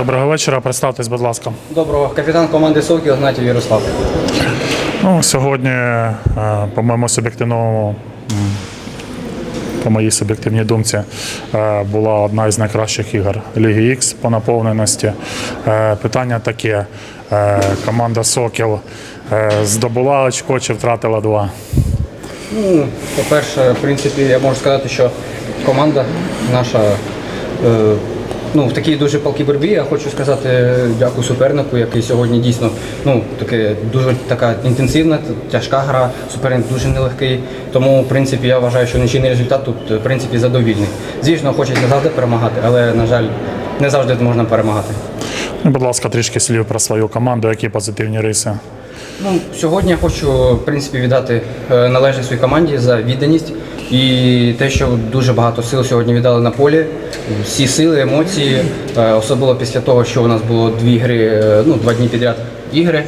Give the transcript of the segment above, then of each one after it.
Доброго вечора. Представтесь, будь ласка. Доброго капітан команди Сокіл Гнатів Ярослав. Ну, сьогодні, е, по моєму суб'єктивному, по моїй суб'єктивній думці, е, була одна із найкращих ігор Ліги Х по наповненості. Е, Питання таке: команда Сокіл здобула очко чи втратила два? Ну, по-перше, в принципі, я можу сказати, що команда наша ну, в такій дуже палкій боротьбі. Я хочу сказати дякую супернику, який сьогодні дійсно ну, таке, дуже така інтенсивна, тяжка гра. Суперник дуже нелегкий. Тому, в принципі, я вважаю, що нічийний результат тут в принципі задовільний. Звісно, хочеться завжди перемагати, але, на жаль, не завжди можна перемагати. Будь ласка, трішки слів про свою команду, які позитивні риси. Ну, сьогодні я хочу в принципі віддати е, належність своїй команді за відданість і те, що дуже багато сил сьогодні віддали на полі. Всі сили, емоції, е, особливо після того, що у нас було дві гри, е, ну два дні підряд ігри.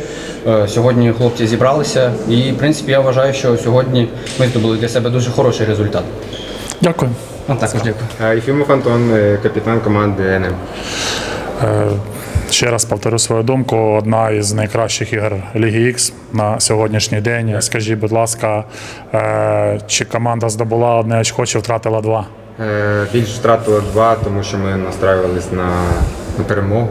Сьогодні хлопці зібралися, і в принципі я вважаю, що сьогодні ми здобули для себе дуже хороший результат. Дякую. Ну, також дякую. Е, Єфімов Антон, капітан команди НМ. Ще раз повторю свою думку. Одна із найкращих ігор Ліги Х на сьогоднішній день. Скажіть, будь ласка, е, чи команда здобула одне очко, чи втратила два? Більше втратила два, тому що ми настраювалися на, на перемогу.